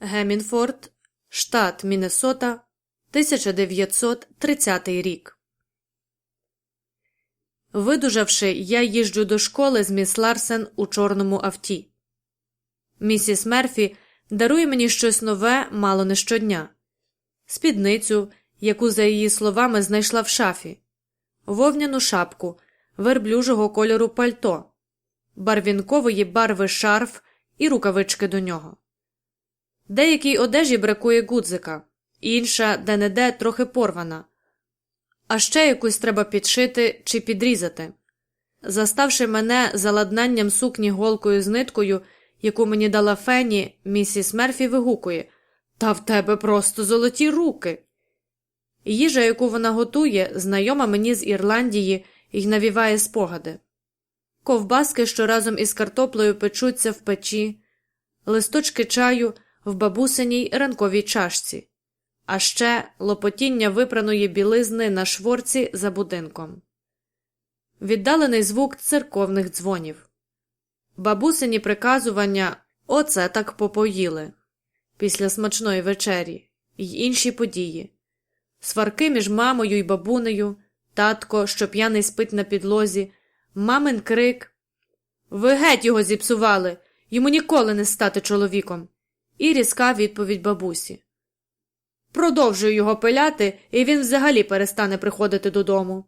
Гемінфорд, штат Міннесота, 1930 рік. Видужавши, я їжджу до школи з міс Ларсен у чорному авті. Місіс Мерфі дарує мені щось нове мало не щодня спідницю, яку, за її словами, знайшла в шафі, вовняну шапку, верблюжого кольору пальто, барвінкової барви шарф і рукавички до нього. Деякій одежі бракує гудзика, інша де не де трохи порвана, а ще якусь треба підшити чи підрізати. Заставши мене за ладнанням сукні голкою з ниткою, яку мені дала Фені, місіс Мерфі вигукує Та в тебе просто золоті руки. Їжа, яку вона готує, знайома мені з Ірландії і навіває спогади. Ковбаски, що разом із картоплею печуться в печі, листочки чаю в бабусиній ранковій чашці, а ще лопотіння випраної білизни на шворці за будинком. Віддалений звук церковних дзвонів. Бабусині приказування оце так попоїли після смачної вечері й інші події, сварки між мамою й бабунею, татко, що п'яний спить на підлозі, мамин крик Ви геть його зіпсували, йому ніколи не стати чоловіком. І різка відповідь бабусі. Продовжую його пиляти, і він взагалі перестане приходити додому.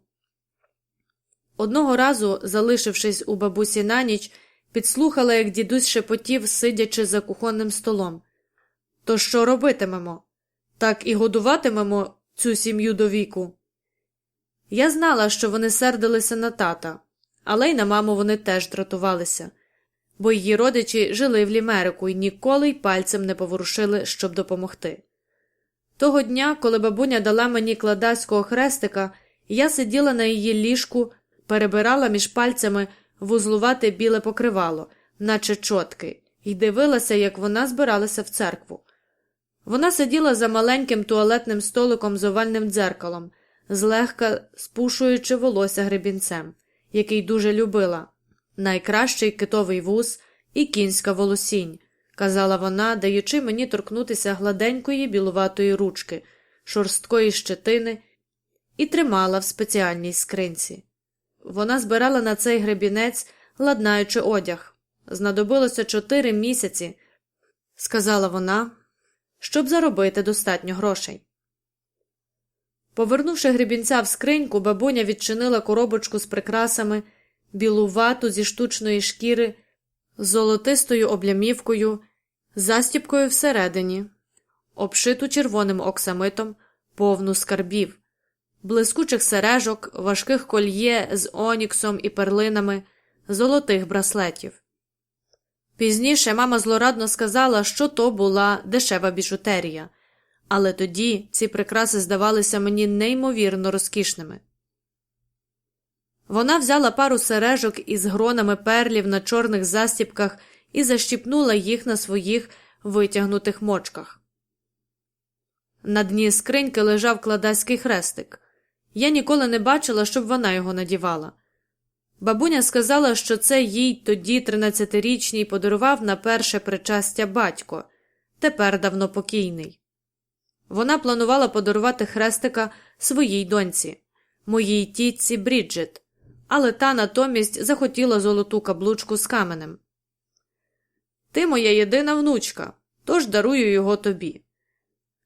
Одного разу, залишившись у бабусі на ніч, підслухала, як дідусь шепотів, сидячи за кухонним столом. То що робитимемо? Так і годуватимемо цю сім'ю до віку. Я знала, що вони сердилися на тата, але й на маму вони теж дратувалися, бо її родичі жили в Лімерику і ніколи й пальцем не поворушили, щоб допомогти. Того дня, коли бабуня дала мені кладацького хрестика, я сиділа на її ліжку, перебирала між пальцями вузлувате біле покривало, наче чотки, і дивилася, як вона збиралася в церкву. Вона сиділа за маленьким туалетним столиком з овальним дзеркалом, злегка спушуючи волосся гребінцем, який дуже любила найкращий китовий вуз і кінська волосінь, казала вона, даючи мені торкнутися гладенької білуватої ручки, шорсткої щетини, і тримала в спеціальній скринці. Вона збирала на цей гребінець, ладнаючи одяг. Знадобилося чотири місяці, сказала вона, щоб заробити достатньо грошей. Повернувши гребінця в скриньку, бабуня відчинила коробочку з прикрасами, білу вату зі штучної шкіри, золотистою облямівкою, застіпкою всередині, обшиту червоним оксамитом, повну скарбів, блискучих сережок, важких кольє з оніксом і перлинами, золотих браслетів. Пізніше мама злорадно сказала, що то була дешева біжутерія, але тоді ці прикраси здавалися мені неймовірно розкішними. Вона взяла пару сережок із гронами перлів на чорних застіпках і защіпнула їх на своїх витягнутих мочках. На дні скриньки лежав кладацький хрестик. Я ніколи не бачила, щоб вона його надівала. Бабуня сказала, що це їй тоді, тринадцятирічній, подарував на перше причастя батько, тепер давно покійний. Вона планувала подарувати хрестика своїй доньці, моїй тітці Бріджит, але та натомість захотіла золоту каблучку з каменем. Ти моя єдина внучка, тож дарую його тобі,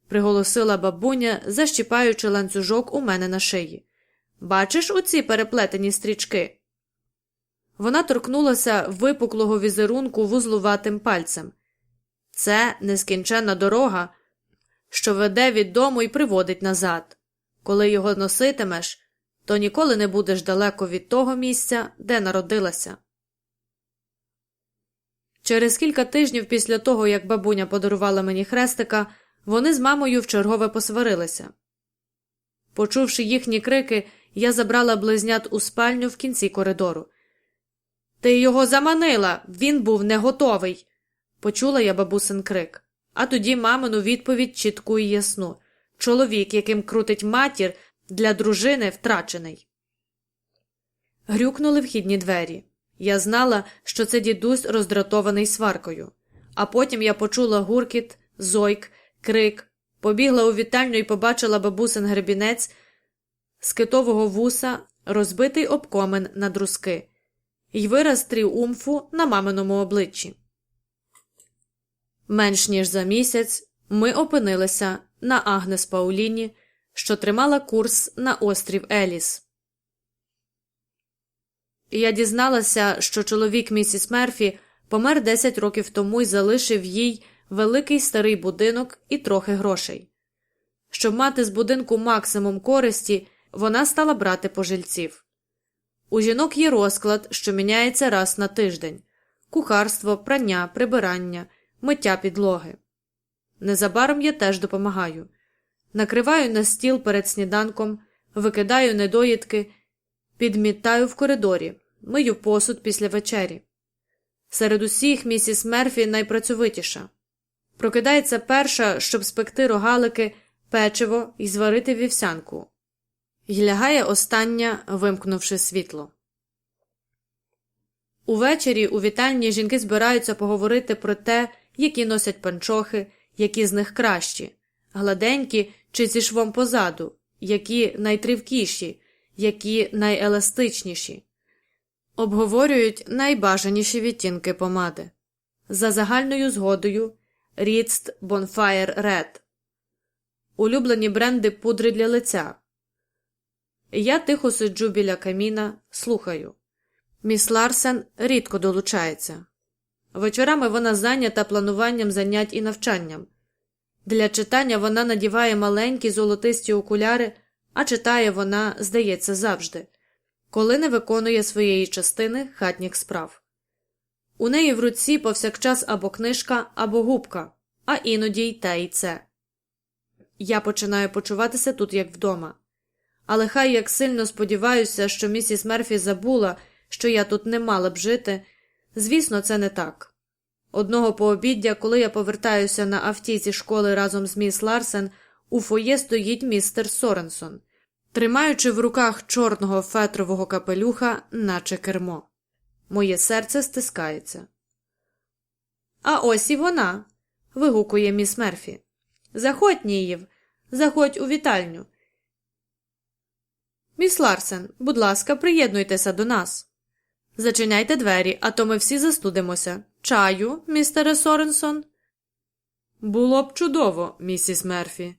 приголосила бабуня, защіпаючи ланцюжок у мене на шиї. Бачиш оці переплетені стрічки? Вона торкнулася випуклого візерунку вузлуватим пальцем. Це нескінченна дорога, що веде від дому і приводить назад. Коли його носитимеш, то ніколи не будеш далеко від того місця, де народилася. Через кілька тижнів після того, як бабуня подарувала мені хрестика, вони з мамою вчергове посварилися. Почувши їхні крики, я забрала близнят у спальню в кінці коридору. Ти його заманила, він був не готовий. Почула я бабусин крик, а тоді мамину відповідь чітку і ясну чоловік, яким крутить матір, для дружини втрачений. Грюкнули вхідні двері. Я знала, що це дідусь роздратований сваркою, а потім я почула гуркіт зойк, крик, побігла у вітальню і побачила бабусин гребінець з китового вуса, розбитий об комен на друзки, й вираз тріумфу на маминому обличчі. Менш ніж за місяць ми опинилися на Агнес Пауліні, що тримала курс на острів Еліс. Я дізналася, що чоловік місіс Мерфі помер 10 років тому і залишив їй великий старий будинок і трохи грошей. Щоб мати з будинку максимум користі, вона стала брати пожильців. У жінок є розклад, що міняється раз на тиждень кухарство, прання, прибирання, миття підлоги. Незабаром я теж допомагаю. Накриваю на стіл перед сніданком, викидаю недоїдки, підмітаю в коридорі, мию посуд після вечері. Серед усіх місіс Мерфі найпрацьовитіша. Прокидається перша, щоб спекти рогалики, печиво і зварити вівсянку. Й лягає остання, вимкнувши світло. Увечері у вітальні жінки збираються поговорити про те, які носять панчохи, які з них кращі, гладенькі чи зі швом позаду, які найтривкіші, які найеластичніші. Обговорюють найбажаніші відтінки помади. За загальною згодою Рідст Bonfire Red. Улюблені бренди пудри для лиця. Я тихо сиджу біля каміна, слухаю. Міс Ларсен рідко долучається. Вечорами вона зайнята плануванням занять і навчанням. Для читання вона надіває маленькі золотисті окуляри, а читає вона, здається, завжди, коли не виконує своєї частини хатніх справ. У неї в руці повсякчас або книжка, або губка, а іноді й те і це. Я починаю почуватися тут як вдома. Але хай як сильно сподіваюся, що місіс Мерфі забула, що я тут не мала б жити, звісно, це не так. Одного пообіддя, коли я повертаюся на авті зі школи разом з міс Ларсен, у фоє стоїть містер Соренсон, тримаючи в руках чорного фетрового капелюха, наче кермо. Моє серце стискається. А ось і вона. вигукує міс Мерфі. Заходь, Ніїв, заходь у вітальню. Міс Ларсен, будь ласка, приєднуйтеся до нас. Зачиняйте двері, а то ми всі застудимося. Чаю, містере Соренсон? Було б чудово, місіс Мерфі,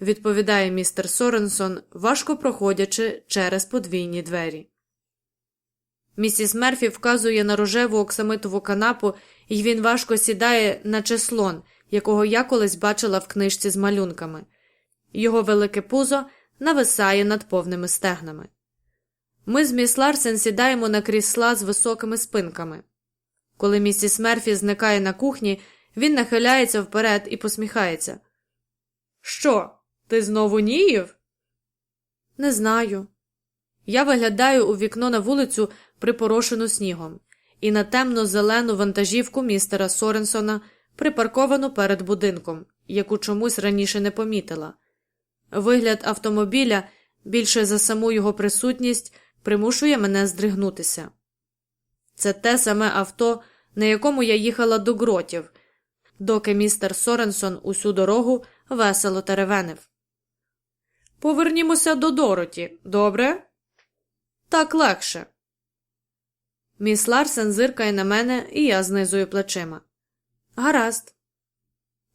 відповідає містер Соренсон, важко проходячи через подвійні двері. Місіс Мерфі вказує на рожеву оксамитову канапу, і він важко сідає, наче слон, якого я колись бачила в книжці з малюнками. Його велике пузо нависає над повними стегнами. Ми з міс Ларсен сідаємо на крісла з високими спинками. Коли місіс Мерфі зникає на кухні, він нахиляється вперед і посміхається. Що, ти знову ніїв? Не знаю. Я виглядаю у вікно на вулицю, припорошену снігом, і на темно зелену вантажівку містера Соренсона, припарковану перед будинком, яку чомусь раніше не помітила. Вигляд автомобіля більше за саму його присутність примушує мене здригнутися. Це те саме авто, на якому я їхала до гротів, доки містер Соренсон усю дорогу весело теревенив. Повернімося до Дороті, добре? Так легше. Міс Ларсен зиркає на мене, і я знизую плечима. Гаразд.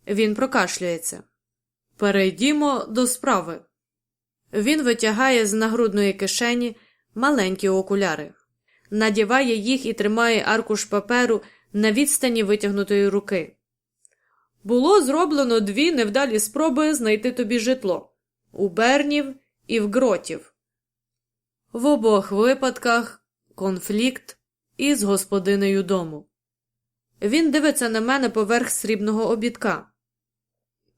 Він прокашлюється. Перейдімо до справи. Він витягає з нагрудної кишені маленькі окуляри, надіває їх і тримає аркуш паперу на відстані витягнутої руки. Було зроблено дві невдалі спроби знайти тобі житло у Бернів і в Гротів. В обох випадках конфлікт із господинею дому. Він дивиться на мене поверх срібного обідка.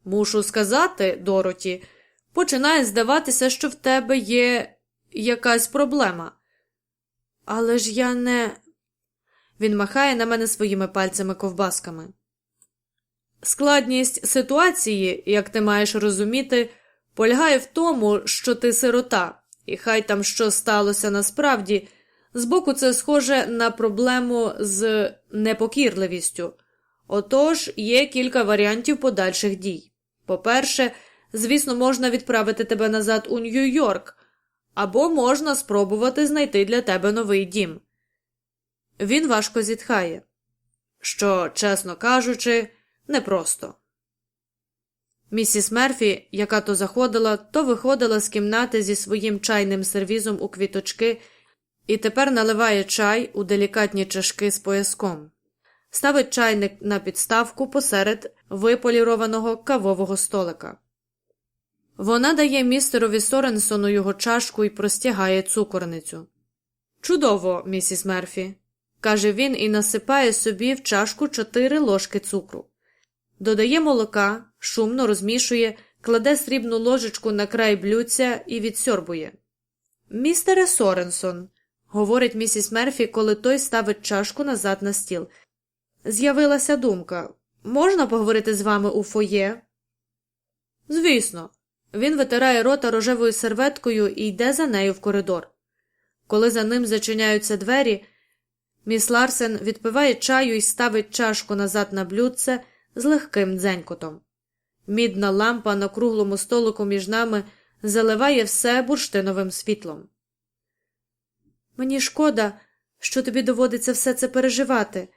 Мушу сказати, Дороті, починає здаватися, що в тебе є якась проблема. Але ж я не. Він махає на мене своїми пальцями ковбасками. Складність ситуації, як ти маєш розуміти, полягає в тому, що ти сирота, і хай там що сталося насправді, збоку це схоже на проблему з непокірливістю, Отож, є кілька варіантів подальших дій. По-перше, звісно, можна відправити тебе назад у Нью-Йорк, або можна спробувати знайти для тебе новий дім. Він важко зітхає, що, чесно кажучи, непросто. Місіс Мерфі, яка то заходила, то виходила з кімнати зі своїм чайним сервізом у квіточки і тепер наливає чай у делікатні чашки з пояском. Ставить чайник на підставку посеред виполірованого кавового столика. Вона дає містерові Соренсону його чашку і простягає цукорницю. Чудово, місіс Мерфі, каже він і насипає собі в чашку чотири ложки цукру. Додає молока, шумно розмішує, кладе срібну ложечку на край блюдця і відсьорбує. Містере Соренсон, говорить місіс Мерфі, коли той ставить чашку назад на стіл. З'явилася думка можна поговорити з вами у фоє? Звісно. Він витирає рота рожевою серветкою і йде за нею в коридор. Коли за ним зачиняються двері, міс Ларсен відпиває чаю і ставить чашку назад на блюдце з легким дзенькотом. Мідна лампа на круглому столику між нами заливає все бурштиновим світлом. Мені шкода, що тобі доводиться все це переживати,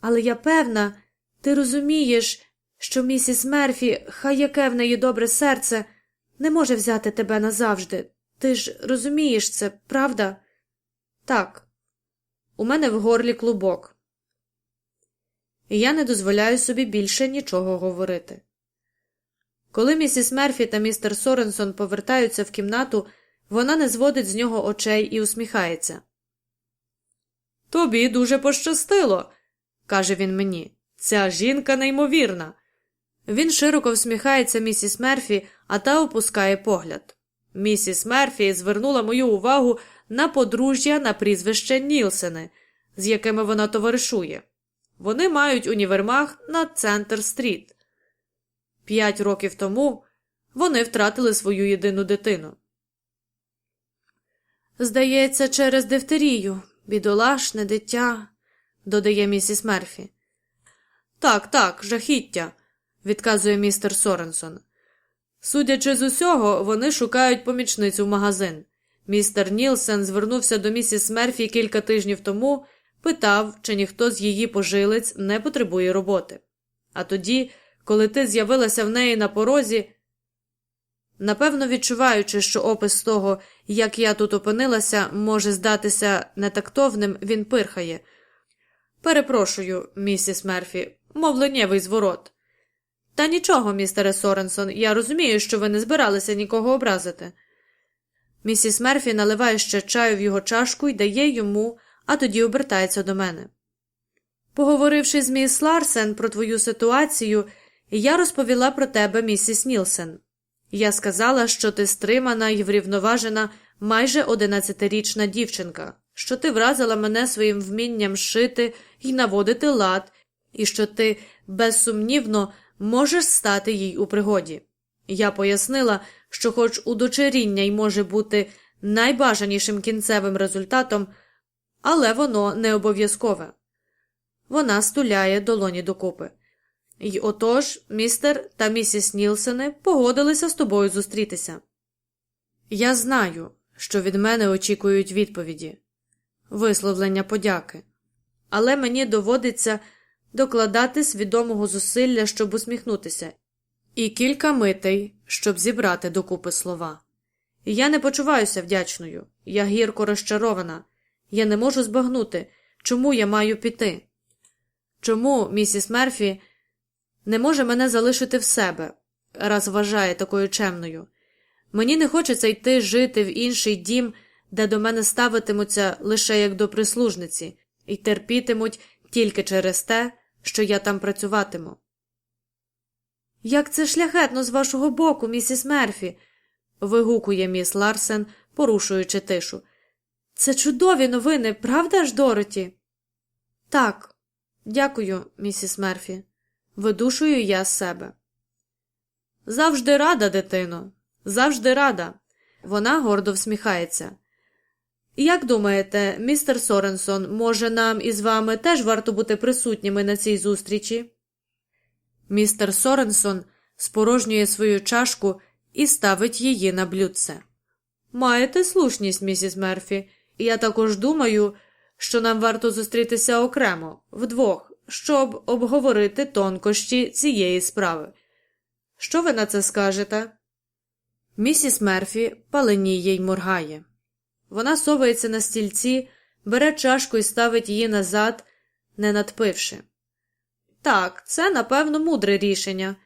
але я певна, ти розумієш, що місіс Мерфі, хай яке в неї добре серце, не може взяти тебе назавжди. Ти ж розумієш це, правда? Так. У мене в горлі клубок. І я не дозволяю собі більше нічого говорити. Коли місіс Мерфі та містер Соренсон повертаються в кімнату, вона не зводить з нього очей і усміхається. Тобі дуже пощастило, каже він мені. Ця жінка неймовірна. Він широко всміхається місіс Мерфі, а та опускає погляд. Місіс Мерфі звернула мою увагу на подружжя на прізвище Нілсени, з якими вона товаришує. Вони мають універмаг на Центр Стріт. П'ять років тому вони втратили свою єдину дитину. Здається, через дифтерію, бідолашне дитя, додає місіс Мерфі. Так, так, жахіття, відказує містер Соренсон. Судячи з усього, вони шукають помічницю в магазин. Містер Нілсен звернувся до місіс Мерфі кілька тижнів тому, питав, чи ніхто з її пожилиць не потребує роботи. А тоді, коли ти з'явилася в неї на порозі, напевно, відчуваючи, що опис того, як я тут опинилася, може здатися нетактовним, він пирхає. Перепрошую, місіс Мерфі, мовленнєвий зворот. Та нічого, містере Соренсон, я розумію, що ви не збиралися нікого образити. Місіс Мерфі наливає ще чаю в його чашку і дає йому, а тоді обертається до мене. Поговоривши з міс Ларсен про твою ситуацію, я розповіла про тебе, місіс Нілсен. Я сказала, що ти стримана і врівноважена майже одинадцятирічна дівчинка, що ти вразила мене своїм вмінням шити і наводити лад, і що ти, безсумнівно, можеш стати їй у пригоді. Я пояснила, що, хоч удочеріння й може бути найбажанішим кінцевим результатом, але воно не обов'язкове. Вона стуляє долоні докупи. І отож містер та місіс Нілсени погодилися з тобою зустрітися. Я знаю, що від мене очікують відповіді, висловлення подяки, але мені доводиться докладати свідомого зусилля, щоб усміхнутися, і кілька митей, щоб зібрати докупи слова. Я не почуваюся вдячною, я гірко розчарована, я не можу збагнути, чому я маю піти. Чому місіс Мерфі не може мене залишити в себе, раз вважає такою чемною. Мені не хочеться йти жити в інший дім, де до мене ставитимуться лише як до прислужниці, і терпітимуть тільки через те, що я там працюватиму. Як це шляхетно з вашого боку, місіс Мерфі. вигукує міс Ларсен, порушуючи тишу. Це чудові новини, правда ж, Дороті? Так, дякую, місіс Мерфі. Видушую я себе. Завжди рада, дитино, завжди рада. Вона гордо всміхається. Як думаєте, містер Соренсон, може, нам із вами теж варто бути присутніми на цій зустрічі? Містер Соренсон спорожнює свою чашку і ставить її на блюдце. Маєте слушність, місіс Мерфі, я також думаю, що нам варто зустрітися окремо, вдвох, щоб обговорити тонкощі цієї справи. Що ви на це скажете? Місіс Мерфі паленіє й моргає. Вона совається на стільці, бере чашку і ставить її назад, не надпивши. Так, це, напевно, мудре рішення,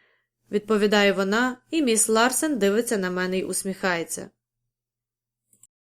відповідає вона, і міс Ларсен дивиться на мене й усміхається.